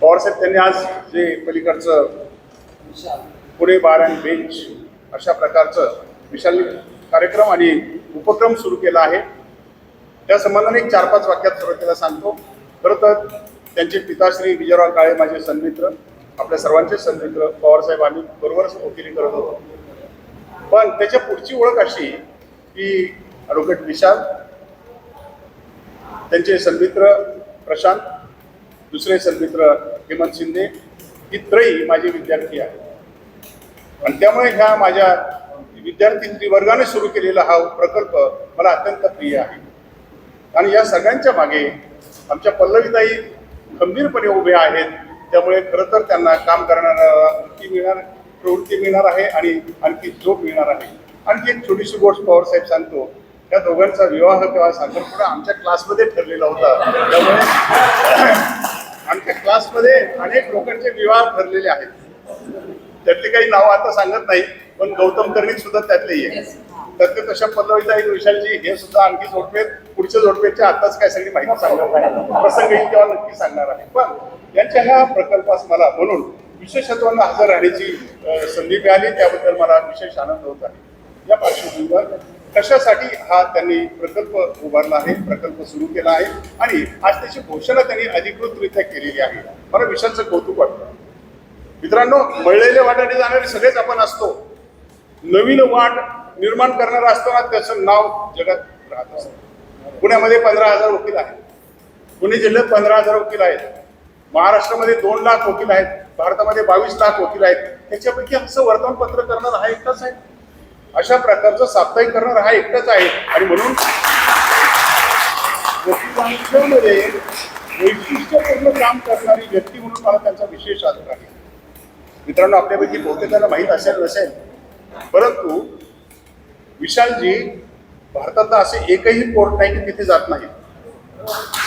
पवारसाहेब त्यांनी आज जे पलीकडचं पुणे बार अँड बेंच अशा प्रकारचं विशाल कार्यक्रम आणि उपक्रम सुरू केला आहे. त्या संबंधाने एक चार पाच वाक्यात सुरुवातीला सांगतो. खरं तर त्यांचे पिताश्री विजयराव काळे माझे सन्मित्र आपल्या सर्वांचे सन्मित्र पवारसाहेब आम्ही बरोबरच वकिली करत होतो. पण त्याच्या पुढची ओळख अशी की ॲडव्होकेट विशाल त्यांचे सन्मित्र प्रशांत दुसरे सन्मित्र हेमंत शिंदे ही त्रयी माझे विद्यार्थी आहेत. आणि त्यामुळे ह्या माझ्या विद्यार्थी वर्गाने सुरू केलेला हा प्रकल्प मला अत्यंत प्रिय आहे. आणि या सगळ्यांच्या मागे आमच्या पल्लवीताई खंबीरपणे उभे आहेत. त्यामुळे खरं तर त्यांना काम करणारा वृत्ती मिळणार प्रवृत्ती मिळणार आहे आणि आणखी झोप मिळणार आहे. आणखी एक छोटीशी गोष्ट पवार साहेब सांगतो. त्या दोघांचा विवाह किंवा साखरपुडा आमच्या क्लासमध्ये ठरलेला होता. त्यामुळे आमच्या क्लासमध्ये अनेक लोकांचे विवाह ठरलेले आहेत. त्यातले काही नावं आता सांगत नाही पण गौतम कर्णिक सुद्धा त्यातले आहे तर ते तशा एक विशालजी हे सुद्धा आणखी जोडपेत पुढच्या जोडपेच्या आताच काय सगळी माहिती सांगणार नाही. प्रसंग येईल तेव्हा नक्की सांगणार आहे. पण यांच्या ह्या प्रकल्पास मला म्हणून विशेषत्वानं हजर राहण्याची संधी मिळाली त्याबद्दल मला विशेष आनंद होत आहे. या पार्श्वभूमीवर कशासाठी हा त्यांनी प्रकल्प उभारला आहे प्रकल्प सुरू केला आहे आणि आज त्याची घोषणा त्यांनी अधिकृतरित्या केलेली आहे. मला विशालचं कौतुक वाटतं. मित्रांनो मळलेल्या वाटाने जाणारे सगळेच आपण असतो. नवीन वाट निर्माण करणारा असताना त्याचं नाव जगात राहत असतं. पुण्यामध्ये पंधरा हजार वकील आहेत. पुणे जिल्ह्यात पंधरा हजार वकील आहेत. महाराष्ट्रामध्ये दोन लाख वकील आहेत. भारतामध्ये बावीस लाख वकील आहेत. त्याच्यापैकी असं वर्तमानपत्र करणारा हा एकटाच आहे. अशा प्रकारचं साप्ताहिक करणारा हा एकटाच आहे. आणि म्हणून वकिलांच्यामध्ये वैशिष्ट्यपूर्ण काम करणारी व्यक्ती म्हणून मला त्यांचा विशेष आदर आहे. मित्रांनो आपल्यापैकी बहुतेकांना माहीत असेल नसेल परंतु विशालजी भारतातला असे एकही कोर्ट नाही की तिथे जात नाही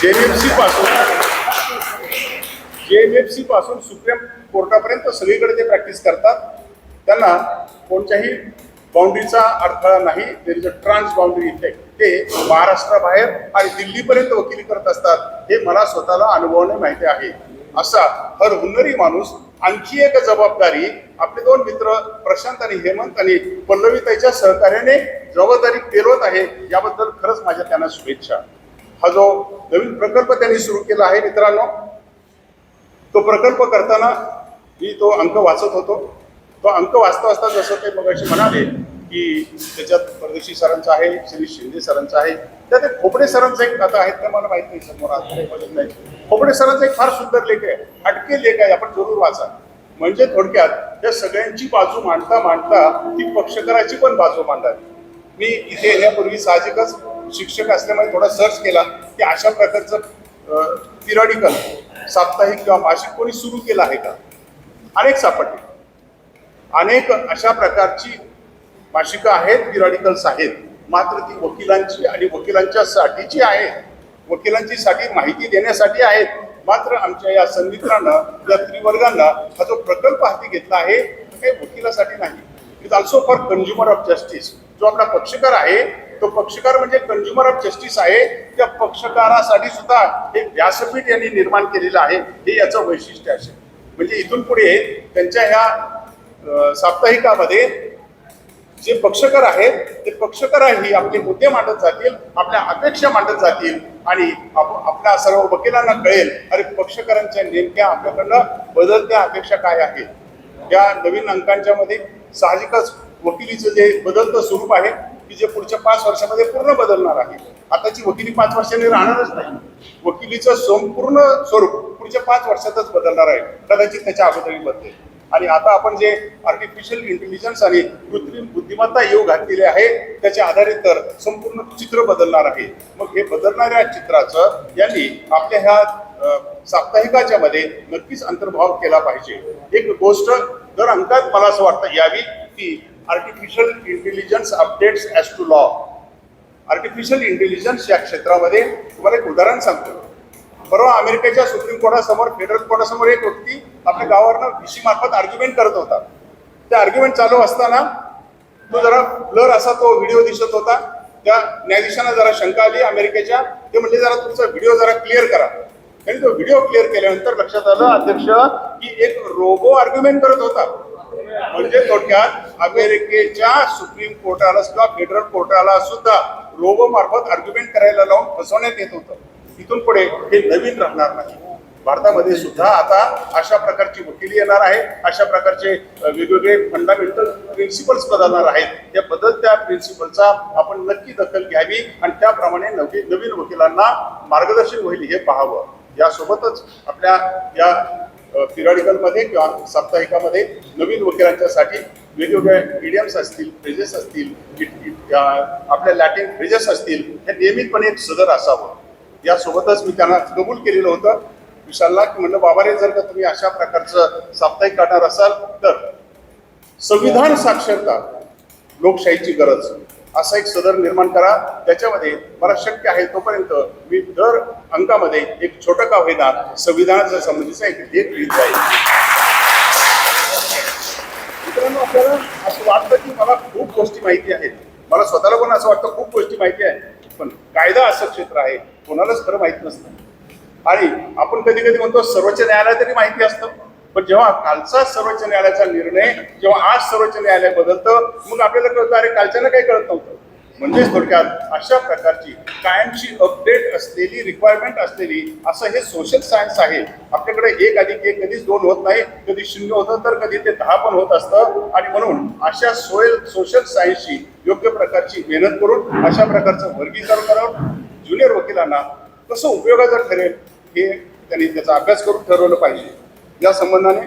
जेएमएफसी पासून जेएमएफसी पासून सुप्रीम कोर्टापर्यंत सगळीकडे ते प्रॅक्टिस करतात. त्यांना कोणत्याही बाउंड्रीचा अडथळा नाही there is a trans boundary effect ते महाराष्ट्राबाहेर आणि दिल्लीपर्यंत वकिली करत असतात हे मला स्वतःला अनुभवाने माहिती आहे. असा हर हुन्नरी माणूस आणखी एक जबाबदारी आपले दोन मित्र प्रशांत आणि हेमंत आणि पल्लवीताईच्या सहकार्याने जबाबदारी पेलवत आहे याबद्दल खरंच माझ्या त्यांना शुभेच्छा. हा जो नवीन प्रकल्प त्यांनी सुरू केला आहे मित्रांनो तो प्रकल्प करताना मी तो अंक वाचत होतो. तो अंक वाचता वाचता जसं ते मग म्हणाले की त्याच्यात परदेशी सरांचं आहे श्री शिंदे सरांचं आहे. त्यात एक खोपडे सरांचं एक कथा आहे ते मला माहीत नाही समोर आज नाही. खोपडे सरांचा एक फार सुंदर लेख आहे हटके लेख आहे आपण जरूर वाचा. म्हणजे थोडक्यात त्या सगळ्यांची बाजू मांडता मांडता ती पक्षकाराची पण बाजू मांडावी मी इथे येण्यापूर्वी साहजिकच शिक्षक असल्यामुळे थोडा सर्च केला की अशा प्रकारचं पिरियडिकल साप्ताहिक किंवा मासिक कोणी सुरू केलं आहे का? अनेक सापडले. अनेक अशा प्रकारची मासिकं आहेत पिरियडिकल्स आहेत मात्र ती वकिलांची आणि वकिलांच्या साठीची आहेत. वकिलांची साठी माहिती देण्यासाठी आहेत. मात्र आमच्या या संमित्रांना या त्रिवर्गांना हा जो प्रकल्प हाती घेतला आहे तो काही वकिलासाठी नाही. It also for consumer of justice जो आपला पक्षकार आहे तो पक्षकार म्हणजे कंझ्युमर ऑफ जस्टिस आहे. त्या पक्षकारासाठी सुद्धा हे व्यासपीठ यांनी निर्माण केलेलं आहे. हे याचं वैशिष्ट्य असेल म्हणजे इथून पुढे त्यांच्या ह्या साप्ताहिकामध्ये जे पक्षकार आहेत ते पक्षकारही आपले मुद्दे मांडत जातील आपल्या अपेक्षा मांडत जातील आणि आप- आपल्या सर्व वकिलांना कळेल अरे पक्षकारांच्या नेमक्या आपल्याकडनं बदलत्या अपेक्षा काय आहेत? या नवीन अंकांच्या मध्ये साहजिकच वकिलीचं जे बदलतं स्वरूप आहे की जे पुढच्या पाच वर्षामध्ये पूर्ण बदलणार आहे. आताची वकिली पाच वर्षांनी राहणारच नाही. वकिलीचं संपूर्ण स्वरूप पुढच्या पाच वर्षातच बदलणार आहे. कदाचित त्याच्या अगोदरही बदलेल. आणि आता आपण जे आर्टिफिशियल इंटेलिजन्स आणि कृत्रिम बुद्धिमत्ता येऊ घातलेले आहे त्याच्या आधारे तर संपूर्ण चित्र बदलणार आहे. मग हे बदलणाऱ्या चित्राचं यांनी आपल्या ह्या साप्ताहिकाच्या मध्ये नक्कीच अंतर्भाव केला पाहिजे. एक गोष्ट दर अंकात मला असं वाटतं यावी की artificial intelligence updates as to law artificial intelligence या क्षेत्रामध्ये तुम्हाला एक उदाहरण सांगतो. परवा अमेरिकेच्या सुप्रीम कोर्टासमोर फेडरल कोर्टासमोर एक व्यक्ती आपल्या गावावरनं व्हीसी मार्फत आर्ग्युमेंट करत होता. त्या आर्ग्युमेंट चालू असताना तो जरा ब्लर असा तो व्हिडिओ दिसत होता. त्या न्यायाधीशांना जरा शंका आली अमेरिकेच्या. ते म्हणजे जरा तुमचा व्हिडिओ जरा क्लिअर करा. आणि तो व्हिडिओ क्लिअर केल्यानंतर लक्षात आलं अध्यक्ष की एक रोबो आर्ग्युमेंट करत होता. म्हणजे थोडक्यात अमेरिकेच्या सुप्रीम कोर्टाला सुद्धा फेडरल कोर्टाला सुद्धा रोबो मार्फत आर्ग्युमेंट करायला लावून फसवण्यात येत होतं. इथून पुढे हे नवीन राहणार नाही. भारतामध्ये सुद्धा आता अशा प्रकारची वकिली येणार आहे अशा प्रकारचे वेगवेगळे फंडामेंटल प्रिन्सिपल्स बदलणार आहेत. त्या बदलत्या प्रिन्सिपलचा आपण नक्की दखल घ्यावी आणि त्याप्रमाणे नवी नवीन वकिलांना मार्गदर्शन होईल हे पाहावं. यासोबतच आपल्या या पिरियडिकलमध्ये किंवा साप्ताहिकामध्ये नवीन वकिलांच्यासाठी वेगवेगळ्या मीडियम्स असतील फ्रेजेस असतील आपल्या लॅटिन फ्रेजेस असतील हे नियमितपणे एक सदर असावं. यासोबतच मी त्यांना कबूल केलेलं होतं. विशालला की म्हणलं बाबा रे जर का तुम्ही अशा प्रकारचं साप्ताहिक काढणार असाल तर संविधान साक्षरता लोकशाहीची गरज. असा एक सदर निर्माण करा. त्याच्यामध्ये मला शक्य आहे तोपर्यंत मी दर अंकामध्ये एक छोटं का होईना संविधानाच्या संबंधीचा एक लेख लिहित जाईल मित्रांनो आपल्याला असं वाटतं की मला खूप गोष्टी माहिती आहेत. मला स्वतःला पण असं वाटतं खूप गोष्टी माहिती आहे पण कायदा असं क्षेत्र आहे कोणालाच खरं माहीत नसतं. आणि आपण कधी कधी म्हणतो सर्वोच्च न्यायालय तरी माहिती असतं. पण जेव्हा कालचा सर्वोच्च न्यायालयाचा निर्णय जेव्हा आज सर्वोच्च न्यायालय बदलतं मग आपल्याला कळतं अरे कालच्यानं काही कळत नव्हतं. म्हणजेच थोडक्यात अशा प्रकारची कायमची अपडेट असलेली रिक्वायरमेंट असलेली असं हे सोशल सायन्स आहे. आपल्याकडे एक अधिक एक कधीच दोन होत नाही. कधी शून्य होतं तर कधी ते दहा पण होत असतं. आणि म्हणून अशा सोयल सोशल सायन्सची योग्य प्रकारची मेहनत करून अशा प्रकारचं वर्गीकरण करून ज्युनियर वकिलांना कसं उपयोगाचं ठरेल. हे त्यांनी त्याचा अभ्यास करून ठरवलं पाहिजे. या संबंधाने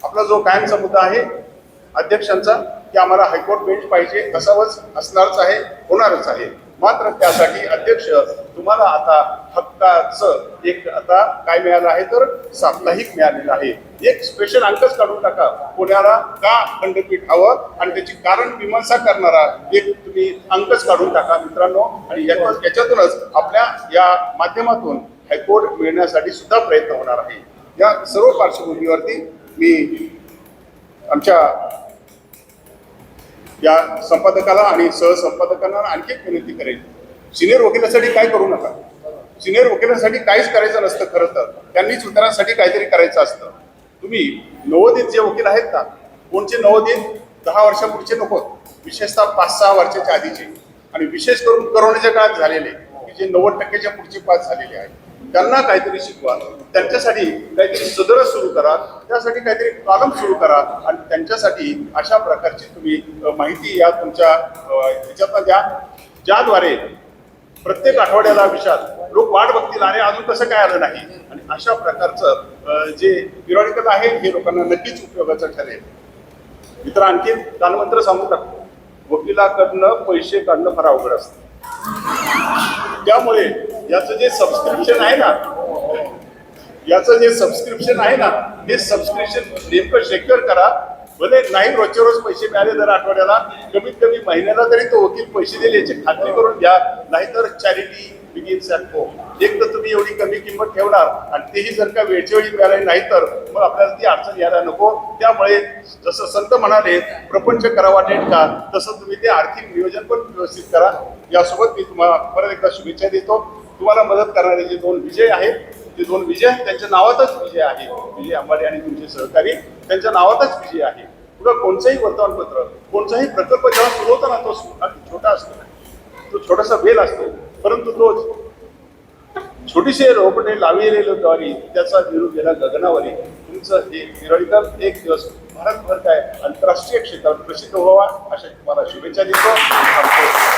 आपला जो कायमचा मुद्दा आहे अध्यक्षांचा की आम्हाला हायकोर्ट बेंच पाहिजे असावंच असणारच आहे होणारच आहे. मात्र त्यासाठी अध्यक्ष तुम्हाला आता हक्काचं एक आता काय मिळालं आहे तर साप्ताहिक मिळालेलं आहे. एक स्पेशल अंकच काढून टाका. पुण्याला का खंडपीठ हवं आणि त्याची कारण मीमांसा करणारा एक तुम्ही अंकच काढून टाका मित्रांनो. आणि याच्यातूनच आपल्या या माध्यमातून हायकोर्ट मिळण्यासाठी सुद्धा प्रयत्न होणार आहे. या सर्व पार्श्वभूमीवरती मी आमच्या या संपादकाला आणि सहसंपादकांना आणखी एक विनंती करेन. सिनियर वकिलासाठी काय करू नका. सिनियर वकिलांसाठी काहीच करायचं नसतं खरं तर. त्यांनीच उत्तरांसाठी काहीतरी करायचं असतं. तुम्ही नवोदित जे वकील आहेत ना कोणचे नवोदित दहा वर्षापूर्वीचे नको विशेषतः पाच सहा वर्षाच्या आधीचे आणि विशेष करून करोनाच्या काळात झालेले की जे नव्वद टक्क्याच्या पुढचे पास झालेले आहेत. त्यांना काहीतरी शिकवा. त्यांच्यासाठी काहीतरी सदर सुरू करा. त्यासाठी काहीतरी कॉलम सुरू करा. आणि त्यांच्यासाठी अशा प्रकारची तुम्ही माहिती या तुमच्या ह्याच्यातनं द्या. ज्याद्वारे प्रत्येक आठवड्याला विषयात लोक वाट बघतील अरे अजून कसं काय आलं नाही? आणि अशा प्रकारचं जे पिरॉडिकल आहे हे लोकांना नक्कीच उपयोगाचं ठरेल. मित्र आणखी कालमंत्र सांगू टाकतो वकिलाकडनं पैसे काढणं फार अवघड असतं. त्यामुळे याचं जे सबस्क्रिप्शन आहे ना याचं जे सबस्क्रिप्शन आहे ना हे सबस्क्रिप्शन नेमकं शेकर करा. भले नाही रोजच्या रोज पैसे मिळाले दर आठवड्याला कमीत कमी महिन्याला तरी तो वकील पैसे देईल याची खात्री करून घ्या. नाहीतर चॅरिटी बिगिन्स ॲट होम एक तर तुम्ही एवढी कमी किंमत ठेवणार आणि तेही जर का वेळच्या वेळी मिळाले नाही तर मग आपल्याला ती अडचण यायला नको. त्यामुळे जसं संत म्हणाले प्रपंच करावा नेटका. तसं तुम्ही ते आर्थिक नियोजन पण व्यवस्थित करा. यासोबत मी तुम्हाला परत एकदा शुभेच्छा देतो. तुम्हाला मदत करणारे जे दोन विजय आहेत ते दोन विजय त्यांच्या नावातच विजय आहे. विजय अंबाडे आणि तुमचे सहकारी त्यांच्या नावातच विजय आहे. पुढं कोणचंही वर्तमानपत्र कोणताही प्रकल्प जेव्हा सुरू होता ना तो अगदी छोटा असतो. तो छोटासा बेल असतो. परंतु तो छोटीशी रोपटे लाविलेलं द्वारी त्याचा विरोध गेला गगनावरी तुमचं हे पिरियडिकल एक दिवस भारतभर काय आंतरराष्ट्रीय क्षेत्रावर प्रसिद्ध व्हावा अशा तुम्हाला शुभेच्छा देतो.